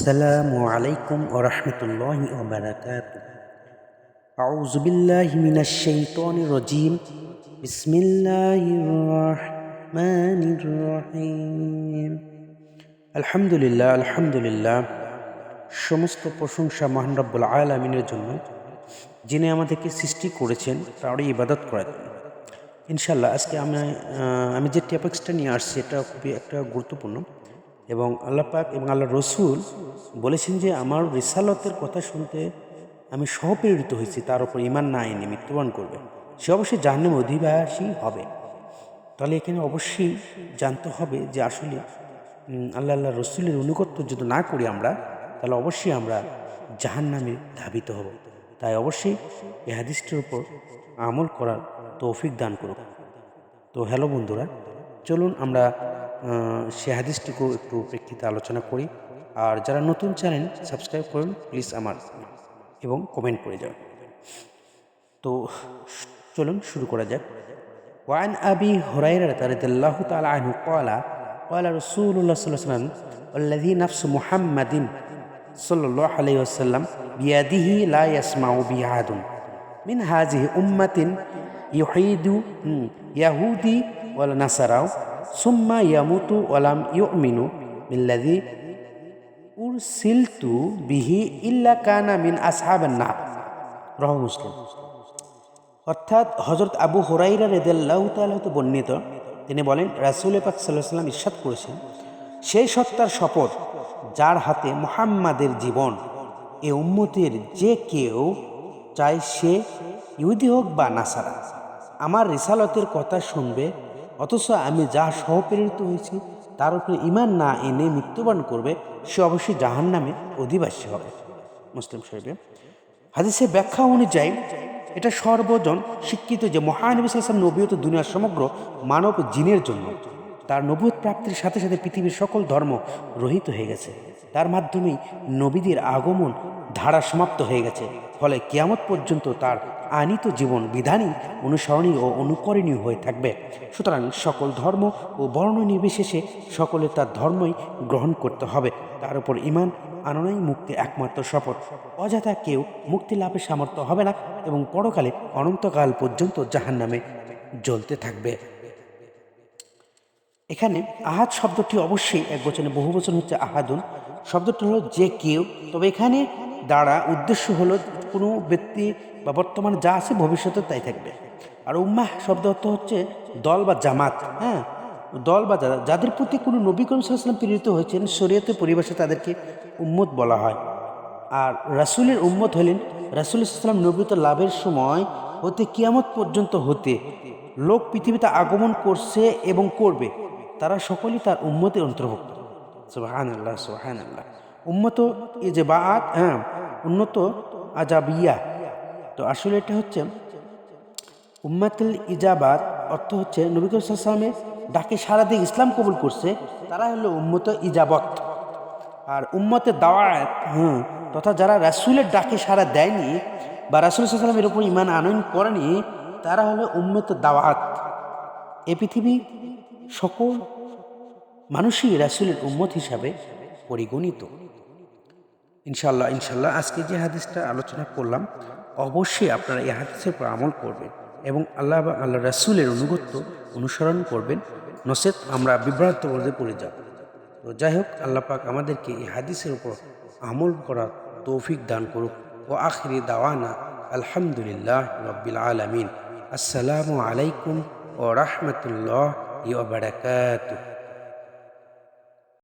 السلام عليكم ورحمة الله وبركاته أعوذ بالله من الشيطان الرجيم بسم الله الرحمن الرحيم আলহামদুলিল্লাহ আলহামদুলিল্লাহ সমস্ত প্রশংসা মহান রব্বুল আলমিনের জন্য যিনি আমাদেরকে সৃষ্টি করেছেন তারই ইবাদত করেন ইনশাল্লাহ আজকে আমি আহ, আমি যে টপিক্সটা নিয়ে আসছি এটা খুবই একটা গুরুত্বপূর্ণ এবং আল্লাহ পাক এবং আল্লাহ রসুল বলেছেন যে আমার রিসালতের কথা শুনতে আমি সহপ্রেরিত হয়েছি, তার উপর ইমান না এনে মৃত্যুবরণ করবে। সে অবশ্যই জাহান্নামে অধিবাসী হবে। তাহলে এখানে অবশ্যই জানতে হবে যে আসলে আল্লাহ আল্লাহ রসুলের অনুগত্য যদি না করি আমরা, তাহলে অবশ্যই আমরা জাহান নামে ধাবিত হব। তাই অবশ্যই এই হাদিসটির উপর আমল করার তৌফিক দান করুক। তো হ্যালো বন্ধুরা, চলুন আমরা সে হাদিসটিকেও একটু প্রেক্ষিতে আলোচনা করি আর যারা নতুন চ্যানেল সাবস্ক্রাইব করুন প্লিজ আমার এবং কমেন্ট করে যান তো চলুন শুরু করা যাক وعن أبي هريرة رضي الله تعالى عنه قال قال رسول الله صلى الله عليه وسلم والذي نفس محمد صلى الله عليه وسلم بيده لا يسمع به أحد من هذه أمة يحيد يهودي ولا نصارى সুম্মা ইয়ামুতু ওয়ালাম ইউমিনু মিল্লাদি উরসিলতু বিহি ইল্লা কানা মিন আসহাবেন না রহ মুসলিম। অর্থাৎ হযরত আবু হুরাইরা রেদেল্লাহ তাল হতে বর্ণিত, তিনি বলেন, রাসুল পাক সাল্লাহ সাল্লাম ইস্বাদ করেছেন, সেই সত্তার শপথ যার হাতে মোহাম্মাদের জীবন, এ উম্মতের যে কেউ চায় সে ইহুদি হোক বা নাসারা। আমার রিসালতের কথা শুনবে অথচ আমি যা সহপ্রেরিত হয়েছি, তার উপরে ইমান না এনে মৃত্যুবরণ করবে, সে অবশ্যই জাহান নামে অধিবাসী হবে। মুসলিম শরীফে হাদিসের ব্যাখ্যা অনুযায়ী, এটা সর্বজন শিক্ষিত যে মহানবী সাল্লাম নবীয়ত দুনিয়ার সমগ্র মানব জিনের জন্য। তার নবুয়ত প্রাপ্তির সাথে সাথে পৃথিবীর সকল ধর্ম রহিত হয়ে গেছে। তার মাধ্যমেই নবীদের আগমন ধারা সমাপ্ত হয়ে গেছে। ফলে কিয়ামত পর্যন্ত তার আনিত জীবন বিধানই অনুসরণীয় ও অনুকরণীয় হয়ে থাকবে। সুতরাং সকল ধর্ম ও বর্ণ নির্বিশেষে সকলে তার ধর্মই গ্রহণ করতে হবে। তার উপর ইমান আননাই মুক্তি একমাত্র শপথ। অযথা কেউ মুক্তি লাভের সামর্থ্য হবে না এবং পরকালে অনন্তকাল পর্যন্ত জাহান নামে জ্বলতে থাকবে। এখানে আহাদ শব্দটি অবশ্যই এক বচনে, বহু বচন হচ্ছে আহাদুন। শব্দটি হলো যে কেউ, তবে এখানে দ্বারা উদ্দেশ্য হলো কোনো ব্যক্তি বা বর্তমানে যা আছে ভবিষ্যতে তাই থাকবে। আর উম্মাহ শব্দ অর্থ হচ্ছে দল বা জামাত হ্যাঁ? দল বা যারা যাদের প্রতি কোনো নবী করিম সাল্লাম প্রেরিত হয়েছেন শরীয়তে পরিবেশে তাদেরকে উম্মত বলা হয়। আর রাসুলের উম্মত হলেন, রাসুল ইসলাম নবীত লাভের সময় হতে কিয়ামত পর্যন্ত হতে লোক পৃথিবীতে আগমন করছে এবং করবে। তারা সকলেই তার উম্মতের অন্তর্ভুক্ত। সুবাহান আল্লাহ সুবাহান আল্লাহ উম্মত এ যে বাআত হ্যাঁ উন্নত আজাবিয়া। তো আসলে এটা হচ্ছে উম্মাতুল ইজাবাত, অর্থ হচ্ছে নবী করিম সাল্লামের ডাকে সারা দিয়ে ইসলাম কবুল করছে, তারা হলো উম্মত ইজাবত। আর উম্মতের দাওয়াত হ্যাঁ তথা যারা রাসুলের ডাকে সারা দেয়নি বা রাসুল সাল্লামের উপর ইমান আনয়ন করেনি, তারা হলো উম্মতের দাওয়াত। এ পৃথিবী সকল মানুষই রাসুলের উম্মত হিসাবে পরিগণিত। ইনশাল্লাহ ইনশাল্লাহ আজকে যে হাদিসটা আলোচনা করলাম, অবশ্যই আপনারা এই হাদিসের উপর আমল করবেন এবং আল্লাহ বা আল্লাহ রাসুলের অনুগত্য অনুসরণ করবেন। নসেত আমরা বিভ্রান্ত বলতে পড়ে যাব। তো যাই হোক, আল্লাহ পাক আমাদেরকে এই হাদিসের উপর আমল করার তৌফিক দান করুক। ও আখিরি দাওয়ানা আলহামদুলিল্লাহ রব্বিল আলমিন। আসসালামু আলাইকুম ও রহমতুল্লাহ e وبركاته